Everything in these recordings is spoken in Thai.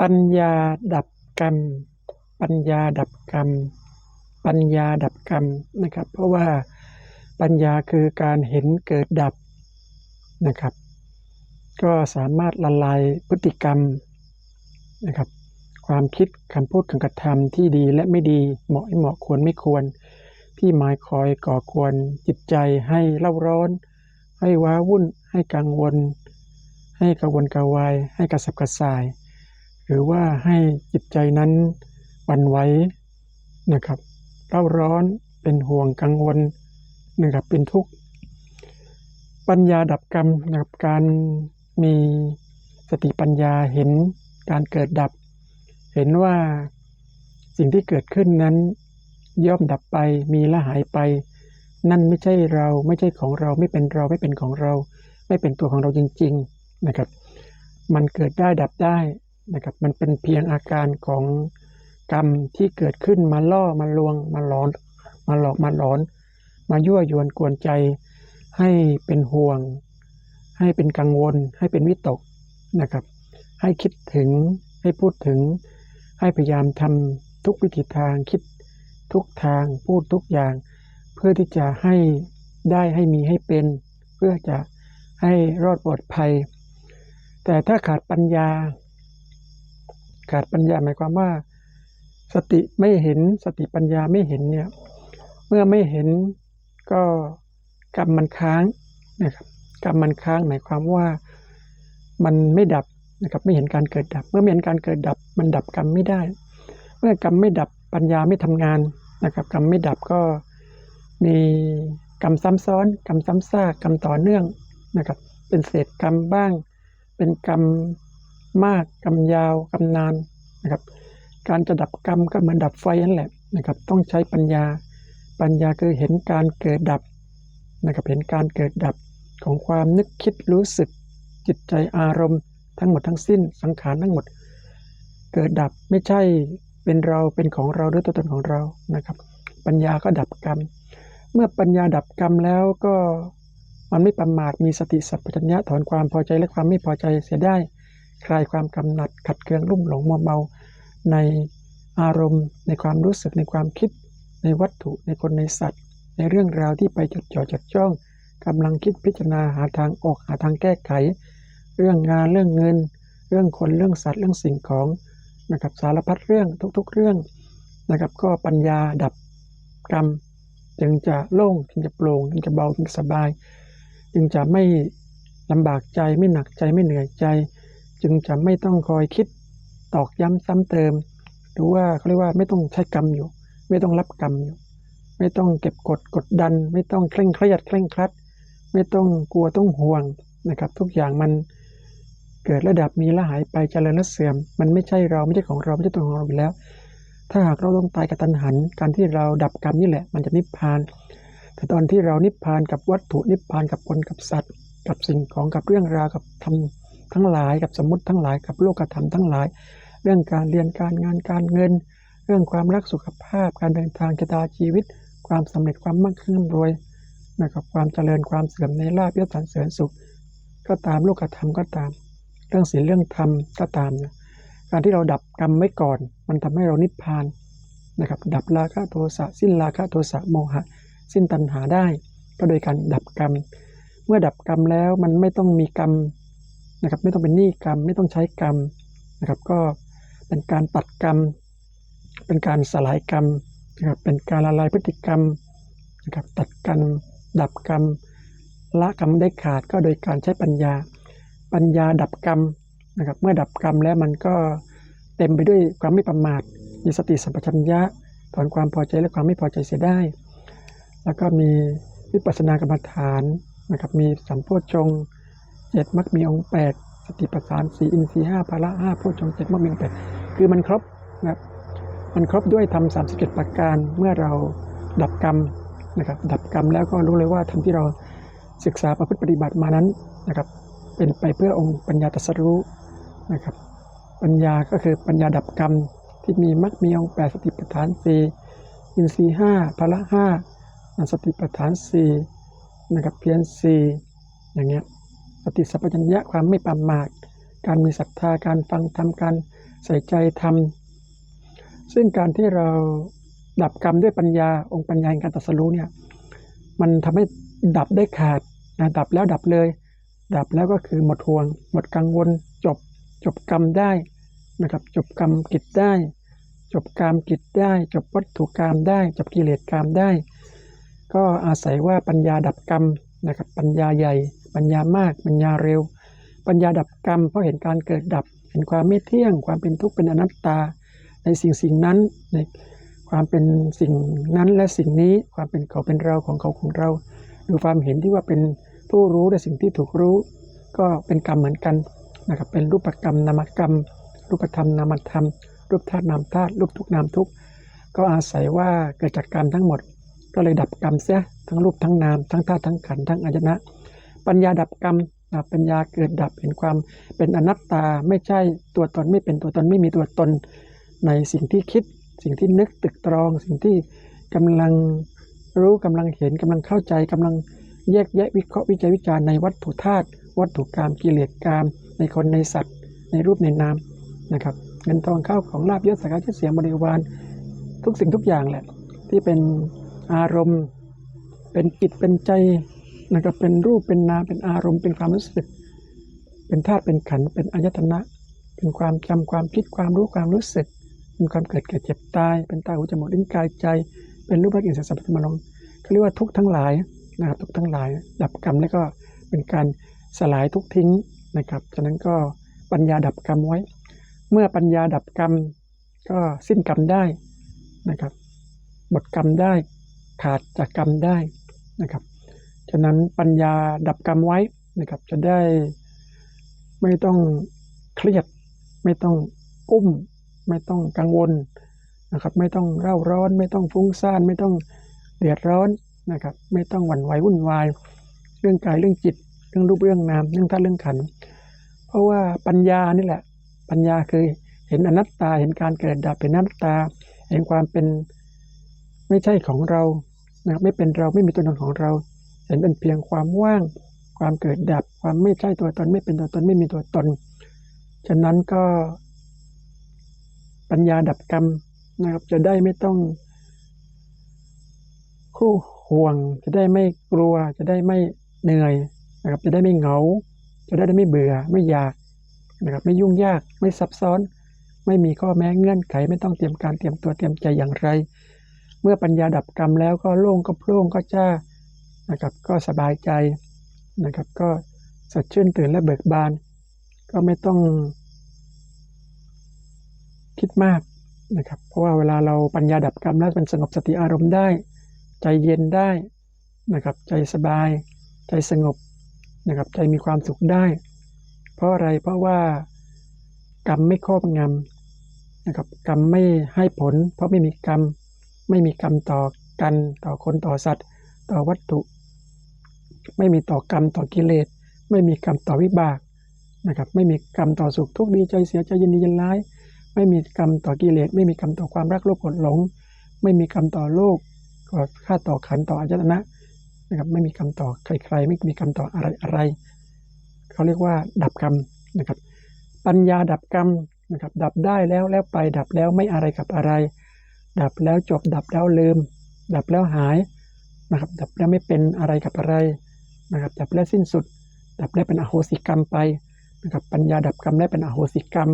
ปัญญาดับกรรม ปัญญาดับกรรม ปัญญาดับกรรมนะครับ เพราะว่าปัญญาคือการเห็นเกิดดับนะครับ ก็สามารถละลายพฤติกรรมนะครับ ความคิดคำพูดการกระทำที่ดีและไม่ดีเหมาะไม่เหมาะควรไม่ควร ที่หมายคอยก่อควรจิตใจให้เล่าร้อน ให้ว้าวุ่น ให้กังวล ให้กระวนกระวาย ให้กระสับกระส่าย หรือว่าให้จิตใจนั้นวั่นไหวนะครับเร่าร้อนเป็นห่วงกังวลนะครับเป็นทุกข์ปัญญาดับกรรมนะครับการมีสติปัญญาเห็นการเกิดดับ เห็นว่าสิ่งที่เกิดขึ้นนั้น ย่อมดับไปมีและหายไป นั่นไม่ใช่เราไม่ใช่ของเราไม่เป็นเราไม่เป็นของเรา ไม่เป็นตัวของเราจริง ๆนะครับ มันเกิดได้ดับได้ นะครับ มันเป็นเพียงอาการของกรรมที่เกิดขึ้นมาล่อมาลวงมาหลอน มาหลอกมาหลอน มายั่วยวนกวนใจ ให้เป็นห่วง ให้เป็นกังวล ให้เป็นวิตกนะครับ ให้คิดถึงให้พูดถึง ให้พยายามทำทุกวิธีทางคิดทุกทางพูดทุกอย่าง เพื่อที่จะให้ได้ให้มีให้เป็น เพื่อจะให้รอดปลอดภัย แต่ถ้าขาดปัญญา ขาดปัญญาหมายความว่า สติไม่เห็นสติปัญญาไม่เห็นเนี่ยเมื่อไม่เห็นก็กรรมมันค้างนะครับกรรมมันค้างหมายความว่ามันไม่ดับนะครับไม่เห็นการเกิดดับ เมื่อไม่เห็นการเกิดดับ มันดับกรรมไม่ได้ เมื่อกรรมไม่ดับปัญญาไม่ทำงานนะครับกรรมไม่ดับก็มีกรรมซ้ำซ้อน กรรมซ้ำซากกรรมต่อเนื่องนะครับเป็นเศษกรรมบ้าง เป็นกรรม มากกรรมยาวกรรมนานนะครับ การจะดับกรรมก็เหมือนดับไฟนั่นแหละนะครับ ต้องใช้ปัญญา ปัญญาคือเห็นการเกิดดับนะครับ เห็นการเกิดดับของความนึกคิดรู้สึกจิตใจอารมณ์ ทั้งหมดทั้งสิ้นสังขารทั้งหมด เกิดดับไม่ใช่เป็นเราเป็นของเราหรือตัวตนของเรานะครับ ปัญญาก็ดับกรรม เมื่อปัญญาดับกรรมแล้วก็มันไม่ประมาทมีสติสัพพัญญะถอนความพอใจและความไม่พอใจเสียได้ คลายความกำหนัดขัดเคืองรุ่มหลงมัวเมา ในอารมณ์ ในความรู้สึกในความคิด ในวัตถุในคนในสัตว์ ในเรื่องราวที่ไปจดจ่อจดจ้องกำลังคิดพิจารณาหาทางออกหาทางแก้ไข เรื่องงานเรื่องเงิน เรื่องคนเรื่องสัตว์เรื่องสิ่งของนะครับสารพัดเรื่องทุกๆเรื่องนะครับก็ปัญญาดับกรรมจึงจะโล่งจึงจะโปร่งจึงจะเบาจึงสบาย จึงจะไม่ลำบากใจไม่หนักใจไม่เหนื่อยใจ จึงจะไม่ต้องคอยคิดตอกย้ำซ้ำเติม หรือว่าเขาเรียกว่าไม่ต้องใช้กรรมอยู่ ไม่ต้องรับกรรมอยู่ ไม่ต้องเก็บกดกดดัน ไม่ต้องเคร่งเครียดเคร่งครัด ไม่ต้องกลัวต้องห่วงนะครับ ทุกอย่างมันเกิดระดับมีและหายไปเจริญและเสื่อม มันไม่ใช่เราไม่ใช่ของเราไม่ใช่ตัวของเราอยู่แล้ว ถ้าหากเราต้องตายกับตัณหัน การที่เราดับกรรมนี่แหละ มันจะนิพพาน แต่ตอนที่เรานิพพานกับวัตถุนิพพานกับคนกับสัตว์ กับสิ่งของกับเรื่องราวกับธรรม ทั้งหลายกับสมมติทั้งหลายกับโลกธรรมทั้งหลาย เรื่องการเรียนการงานการเงิน เรื่องความรักสุขภาพ การเดินทางชะตาชีวิต ความสำเร็จความมั่งคั่งรวยนะครับความเจริญความเสื่อมในลาภยศสรรเสริญสุข ก็ตามโลกธรรมก็ตาม เรื่องศีลเรื่องธรรมก็ตามนะการที่เราดับกรรมไว้ก่อน มันทำให้เรานิพพานนะครับดับราคะโทสะสิ้นราคะโทสะโมหะ สิ้นตัณหาได้ ก็โดยการดับกรรม เมื่อดับกรรมแล้วมันไม่ต้องมีกรรม นะครับ ไม่ต้องเป็นหนี้กรรม ไม่ต้องใช้กรรมนะครับ ก็เป็นการตัดกรรม เป็นการสลายกรรมนะครับ เป็นการละลายพฤติกรรมนะครับ ตัดกรรม ดับกรรม ละกรรมได้ขาดก็โดยการใช้ปัญญา ปัญญาดับกรรมนะครับ เมื่อดับกรรมแล้วมันก็เต็มไปด้วยความไม่ประมาท มีสติสัมปชัญญะ ถอนความพอใจและความไม่พอใจเสียได้ แล้วก็มีวิปัสสนากรรมฐานนะครับ มีสัมโพชฌงค์ เจ็ดมักมีองค์แปดสติปัฏฐานสี่อินทรีห้าพละห้าโพชฌงเจ็ดมักมีองค์แปดคือมันครบนะครับมันครบด้วยทำสามสิบเจ็ดประการเมื่อเราดับกรรมนะครับดับกรรมแล้วก็รู้เลยว่าทำที่เราศึกษาประพฤติปฏิบัติมานั้นนะครับเป็นไปเพื่อองค์ปัญญาตรัสรู้นะครับปัญญาก็คือปัญญาดับกรรมที่มีมรรคมีองค์แปดสติปัฏฐานสี่อินทรีห้าพละห้าสติปัฏฐานสี่นะครับเพียรสี่อย่างเงี้ย สติสัพพัญญะความไม่ประมาทการมีศรัทธาการฟังทำการใส่ใจทำซึ่งการที่เราดับกรรมด้วยปัญญาองค์ปัญญาแห่งการตรัสรู้เนี่ยมันทำให้ดับได้ขาดนะดับแล้วดับเลย ดับแล้วก็คือหมดห่วง หมดกังวล จบจบกรรมได้นะครับจบกรรมกิจได้ จบกรรมกิจได้ จบวัตถุกรรมได้ จบกิเลสกรรมได้ ก็อาศัยว่าปัญญาดับกรรมนะครับปัญญาใหญ่ ปัญญามาก ปัญญาเร็ว ปัญญาดับกรรม เพราะเห็นการเกิดดับ เห็นความไม่เที่ยง ความเป็นทุกข์เป็นอนัตตา ในสิ่งสิ่งนั้นในความเป็นสิ่งนั้นและสิ่งนี้ ความเป็นเขาเป็นเราของเขาของเราหรือความเห็นที่ว่าเป็นผู้รู้ในสิ่งที่ถูกรู้ ก็เป็นกรรมเหมือนกันนะครับเป็นรูปกรรมนามกรรม รูปธรรมนามธรรม รูปธาตุนามธาตุรูปทุกนามทุกก็อาศัยว่าเกิดจากกรรมทั้งหมด ก็เลยดับกรรมเสียทั้งรูปทั้งนามทั้งธาตุทั้งขันธ์ทั้งอายนะ ปัญญาดับกรรมปัญญาเกิดดับเห็นความเป็นอนัตตาไม่ใช่ตัวตนไม่เป็นตัวตนไม่มีตัวตนในสิ่งที่คิด สิ่งที่นึกตึกตรอง สิ่งที่กำลังรู้กำลังเห็นกำลังเข้าใจกำลังแยกแยะวิเคราะห์วิจัยวิจารณ์ในวัตถุธาตุวัตถุกรรมกิเลสกรรมในคนในสัตว์ ในรูปในนามนะครับเงินทองเข้าของลาบยศสักการชื่อเสียงบริวารทุกสิ่งทุกอย่างแหละที่เป็นอารมณ์ เป็นจิตเป็นใจ นะครับเป็นรูปเป็นนามเป็นอารมณ์เป็นความรู้สึก เป็นธาตุเป็นขันเป็นอายตนะ เป็นความจำความคิดความรู้ความรู้สึก เป็นความเกิดแก่เจ็บตาย เป็นตาหูจมูกลิ้นกายใจ เป็นรูปร่างอินทรีย์สัมผัสมารมเขาเรียกว่าทุกข์ทั้งหลายนะครับทุกข์ทั้งหลาย ดับกรรมแล้วก็เป็นการสลายทุกทิ้งนะครับฉะนั้นก็ปัญญาดับกรรมไว้ เมื่อปัญญาดับกรรมก็สิ้นกรรมได้นะครับหมดกรรมได้ขาดจากกรรมได้นะครับ ฉะนั้นปัญญาดับกรรมไว้นะครับ จะได้ไม่ต้องเครียด ไม่ต้องกุ้ม ไม่ต้องกังวลนะครับ ไม่ต้องเร่าร้อน ไม่ต้องฟุ้งซ่าน ไม่ต้องเดือดร้อนนะครับ ไม่ต้องหวั่นไหววุ่นวาย เรื่องกายเรื่องจิต เรื่องรูปเรื่องนามเรื่องธาตุเรื่องขัน เพราะว่าปัญญานี่แหละ ปัญญาคือเห็นอนัตตาเห็นการเกิดดับเป็นอนัตตา เห็นความเป็นไม่ใช่ของเรานะครับไม่เป็นเราไม่มีตัวตนของเรา เห็นเป็นเพียงความว่าง ความเกิดดับ ความไม่ใช่ตัวตน ไม่เป็นตัวตน ไม่มีตัวตน ฉะนั้นก็ปัญญาดับกรรมนะครับ จะได้ไม่ต้อง คู่ห่วง จะได้ไม่กลัว จะได้ไม่เหนื่อยนะครับ จะได้ไม่เหงา จะได้ไม่เบื่อ ไม่อยากนะครับ ไม่ยุ่งยาก ไม่ซับซ้อน ไม่มีข้อแม้เงื่อนไข ไม่ต้องเตรียมการเตรียมตัวเตรียมใจอย่างไร เมื่อปัญญาดับกรรมแล้วก็โล่งก็โปร่งก็จ้า นะครับก็สบายใจนะครับก็สดชื่นตื่นและเบิกบาน ก็ไม่ต้องคิดมากนะครับเพราะว่าเวลาเราปัญญาดับกรรมแล้วมันสงบสติอารมณ์ได้ ใจเย็นได้นะครับใจสบาย ใจสงบนะครับใจมีความสุขได้ เพราะอะไรเพราะว่ากรรมไม่ครอบงำนะครับกรรมไม่ให้ผล เพราะไม่มีกรรม ไม่มีกรรมต่อกันต่อคนต่อสัตว์ ต่อวัตถุ ไม่มีต่อกรรมต่อกิเลส ไม่มีกรรมต่อวิบากนะครับไม่มีกรรมต่อสุขทุกข์ดีใจเสียใจยินดียินร้าย ไม่มีกรรมต่อกิเลส ไม่มีกรรมต่อความรักโลภโกรธหลง ไม่มีกรรมต่อโลกก็ค่าต่อขันต่ออายตนะนะครับไม่มีกรรมต่อใครๆ ไม่มีกรรมต่ออะไรอะไรเขาเรียกว่า ดับกรรมนะครับปัญญาดับกรรมนะครับดับได้แล้วแล้วไปดับแล้วไม่อะไรกับอะไร ดับแล้วจบดับแล้วลืม ดับแล้วหายนะครับดับแล้วไม่เป็นอะไรกับอะไร นะครับดับแล้วสิ้นสุด ดับแล้เป็นอโหสิกรรมไปนะครับปัญญาดับกรรมแล้เป็นอโหสิกรรม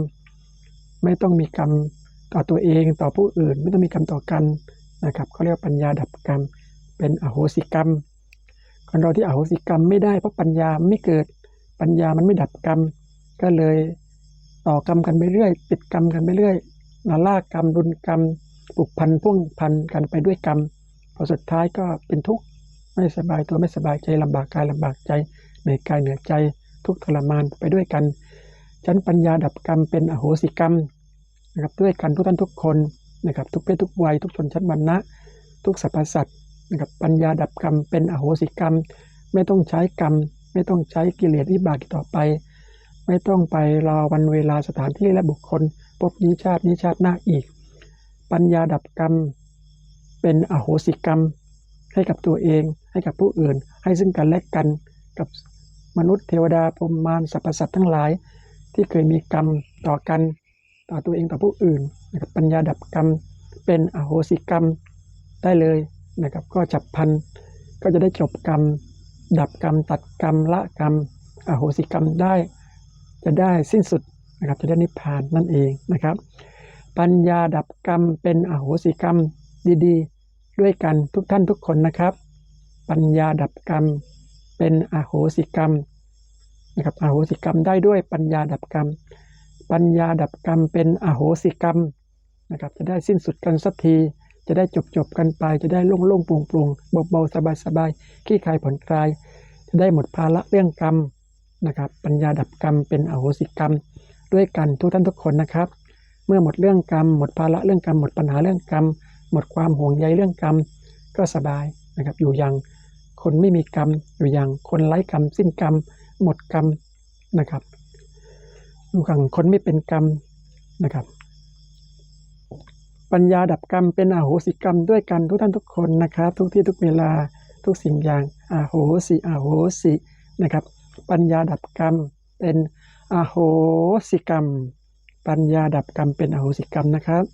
ไม่ต้องมีกรรมต่อตัวเองต่อผู้อื่น ไม่ต้องมีกรรมต่อกันนะครับเขาเรียกปัญญาดับกรรม เป็นอโหสิกรรมคนเราที่อโหสิกรรมไม่ได้เพราะปัญญาไม่เกิดปัญญามันไม่ดับกรรม ก็เลยต่อกรรมกันไปเรื่อย ติดกรรมกันไปเรื่อยนาลากกรรมรุนกรรมปลุกพันพ่วงพันกันไปด้วยกรรมพอสุดท้ายก็เป็นทุกข์ ไม่สบายตัวไม่สบายใจลำบากกายลำบากใจเหนื่อยกายเหนื่อยใจ ทุกทรมานไปด้วยกันชั้นปัญญาดับกรรมเป็นอโหสิกรรมนะครับด้วยกันทุกท่านทุกคนนะครับทุกเพศทุกวัยทุกชนชั้นวรรณะ ทุกสรรพสัตว์นะครับปัญญาดับกรรมเป็นอโหสิกรรม ไม่ต้องใช้กรรม ไม่ต้องใช้กิเลสวิบากต่อไป ไม่ต้องไปรอวันเวลาสถานที่และบุคคลพบนี้ชาตินี้ชาติหน้าอีก ปัญญาดับกรรมเป็นอโหสิกรรม ให้กับตัวเอง ให้กับผู้อื่น ให้ซึ่งกันและกันกับมนุษย์เทวดาพรหมมารสรรพสัตว์ทั้งหลาย ที่เคยมีกรรมต่อกันต่อตัวเองต่อผู้อื่นนะครับปัญญาดับกรรมเป็นอโหสิกรรมได้เลยนะครับก็จับพันก็จะได้จบกรรม ดับกรรม ตัดกรรมละกรรม อโหสิกรรมได้ จะได้สิ้นสุดนะครับจะได้นิพพานนั่นเองนะครับ ปัญญาดับกรรมเป็นอโหสิกรรมดีๆ ด้วยกันทุกท่านทุกคนนะครับ ปัญญาดับกรรม เป็นอโหสิกรรมนะครับอโหสิกรรมได้ด้วยปัญญาดับกรรม ปัญญาดับกรรมเป็นอโหสิกรรมนะครับจะได้สิ้นสุดกันสักทีจะได้จบจบกันไป จะได้โล่งโล่งโปร่งโปร่งเบาเบาๆสบายสบายขี้คลายผ่อนคลาย จะได้หมดภาระเรื่องกรรมนะครับ ปัญญาดับกรรมเป็นอโหสิกรรม ด้วยกันทุกท่านทุกคนนะครับ เมื่อหมดเรื่องกรรมหมดภาระเรื่องกรรมหมดปัญหาเรื่องกรรม หมดความห่วงใยเรื่องกรรมก็สบายนะครับอยู่อย่างคนไม่มีกรรมอยู่อย่างคนไร้กรรม สิ้นกรรม หมดกรรมนะครับอยู่อย่างคนไม่เป็นกรรมนะครับปัญญาดับกรรมเป็นอโหสิกรรมด้วยกันทุกท่านทุกคนนะครับ ทุกที่ทุกเวลาทุกสิ่งอย่างอโหสิอโหสินะครับ ปัญญาดับกรรมเป็นอโหสิกรรม ปัญญาดับกรรมเป็นอโหสิกรรมนะครับ